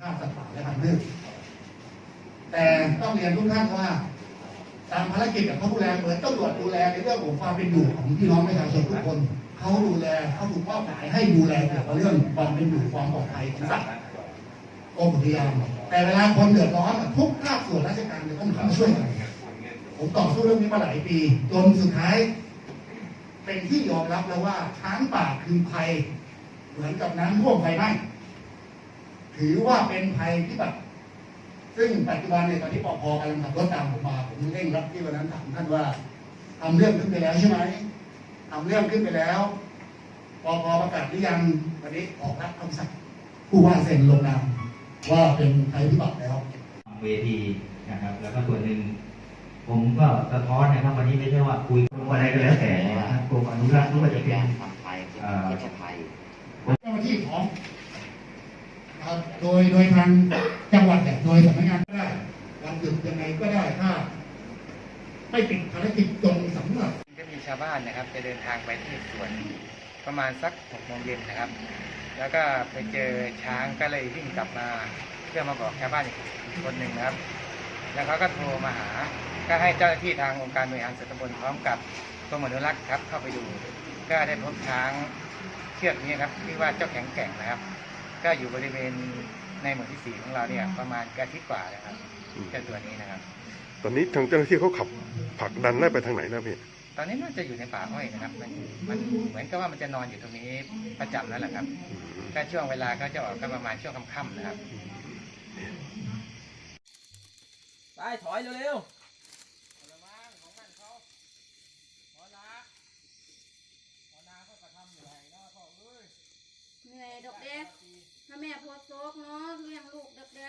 ฆ่าสัตว์ป่าและพันธุ์พืชแต่ต้องเรียนทุกท่านว่าตามภารกิจของเขาดูแลเหมือนตำรวจดูแลในเรื่องของความเป็นอยู่ของพี่น้องประชาชนทุกคนเขาดูแลเขาถูกมอบหมายให้ดูแลเกี่ยวกับเรื่องความเป็นอยู่ความปลอดภัยของสัตว์กรมอุทยานแต่เวลาคนเดือดร้อนทุกภาคส่วนราชการเนี่ยต้องเข้ามาช่วยกันผมต่อสู้เรื่องนี้มาหลายปีจนสุดท้าย เป็นที่ยอมรับแล้วว่าช้างป่าคือภัย เหมือนกับน้ำท่วมไฟไหม้ ถือว่าเป็นภัยพิบัติซึ่งปัจจุบันเนี่ยตอนที่ปพกำลังขับรถตามผมมาผมเร่งรัดที่วันนั้นถามท่านว่าทำเรื่องขึ้นไปแล้วใช่ไหมทำเรื่องขึ้นไปแล้วปพประกาศหรือยังวันนี้ออกรับคำสั่งผู้ว่าเซ็นลงนามว่าเป็นภัยพิบัติแล้ว เวทีนะครับ แล้วก็ส่วนหนึ่งผมก็สะท้อนนะครับวันนี้ไม่ใช่ว่าคุยอะไรก็แล้วแต่นะครับกรมอนุรักษ์ไม่ว่าจะเป็นทำไทยเอ่อประเทศไทยเจ้าหน้าที่ของนะครับ โดยโดยทางจังหวัดเนี่ยโดยสำนักงานก็ได้วันหยุดยังไงก็ได้ถ้าไม่ติดภารกิจจงสำหรับก็มีชาวบ้านนะครับ จะเดินทางไปที่สวนประมาณสักหกโมงเย็นนะครับ แล้วก็ไปเจอช้างก็เลยวิ่งกลับมา เพื่อมาบอกชาวบ้านอีกคนหนึ่งนะครับ แล้วเขาก็โทรมาหา ก็ให้เจ้าหน้าที่ทางองค์การบริหารส่วนตำบลพร้อมกับกรมอนุรักษ์ครับเข้าไปดู ก็ได้พบช้างเชือกนี้ครับที่ว่าเจ้าแข็งแกร่งนะครับ ก็อยู่บริเวณในหมู่ที่สี่ของเราเนี่ยประมาณกอาทิตย์กว่าแล้วครับเจ้าตัวนี้นะครับ ตอนนี้ทางเจ้าหน้าที่เขาขับผลักดันไล่ไปทางไหนนะพี่ตอนนี้น่าจะอยู่ในป่าอ้อยนะครับ มันมันเหมือนกับว่ามันจะนอนอยู่ตรงนี้ประจำแล้วแหละครับก็ช่วงเวลาก็จะออกก็ประมาณช่วงค่ำๆนะครับ ไปถอยเร็ว เหนื่อยดอกเด้ถ้าแม่โพดโซกเนาะเลี้ยงลูกดอกเด้